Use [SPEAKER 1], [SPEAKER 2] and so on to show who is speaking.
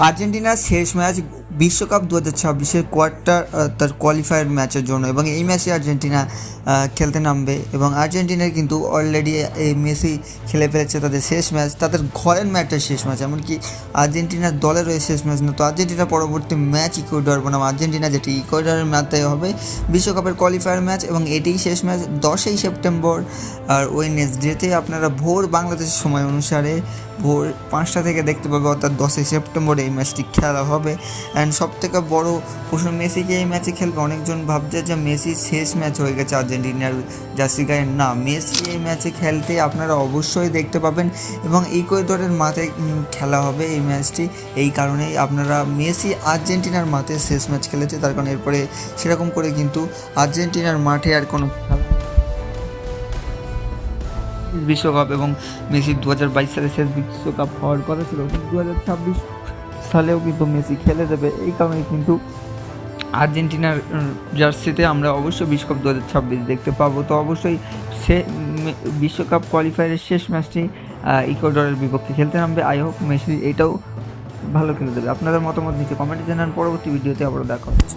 [SPEAKER 1] আর্জেন্টিনার শেষ ম্যাচ বিশ্বকাপ দু হাজার ছাব্বিশের কোয়ার্টার তার কোয়ালিফায়ার ম্যাচের জন্য এবং এই ম্যাচে আর্জেন্টিনা খেলতে নামবে এবং আর্জেন্টিনার কিন্তু অলরেডি এই মেসি খেলে ফেলেছে তাদের শেষ ম্যাচ তাদের ঘরের ম্যাচটা শেষ ম্যাচ এমনকি আর্জেন্টিনার দলের এই শেষ ম্যাচ না, তো আর্জেন্টিনা পরবর্তী ম্যাচ ইকুয়েডর বনাম আর্জেন্টিনা, যেটি ইকুয়েডরের ম্যাচে হবে, বিশ্বকাপের কোয়ালিফায়ার ম্যাচ এবং এটিই শেষ ম্যাচ দশই সেপ্টেম্বর, আর ওয়েনেসডেতে আপনারা ভোর বাংলাদেশের সময় অনুসারে ভোর পাঁচটা থেকে দেখতে পাবে, অর্থাৎ দশই সেপ্টেম্বর এই ম্যাচটি খেলা হবে অ্যান্ড সব থেকে বড় প্রশ্ন মেসিকে এই ম্যাচে খেলবে? অনেকজন ভাবছে যে মেসি শেষ ম্যাচ হয়ে গেছে আর্জেন্টিনার জার্সি গায়ে। না, মেসি এই ম্যাচে খেলতে আপনারা অবশ্যই দেখতে পাবেন এবং ইকুয়েডরের মাঠে খেলা হবে এই ম্যাচটি এই কারণেই আপনারা মেসি আর্জেন্টিনার মাঠে শেষ ম্যাচ খেলেছে। তার কারণ এরপরে সেরকম করে কিন্তু আর্জেন্টিনার মাঠে আর কোনো বিশ্বকাপ এবং মেসি দু হাজার বাইশ সালে শেষ বিশ্বকাপ হওয়ার কথা ছিল। দু হাজার ছাব্বিশ সালেও কিন্তু মেসি খেলে দেবে এই কারণে কিন্তু আর্জেন্টিনার জার্সিতে আমরা অবশ্যই বিশ্বকাপ দু হাজার ছাব্বিশ দেখতে পাবো। তো অবশ্যই সে বিশ্বকাপ কোয়ালিফায়ারের শেষ ম্যাচটি ইকুয়েডরের বিপক্ষে খেলতে নামবে। আই হোপ মেসি এটাও ভালো খেলে দেবে আপনাদের মতামত নিচে কমেন্টে জানান। পরবর্তী ভিডিওতে আবারও দেখা হচ্ছে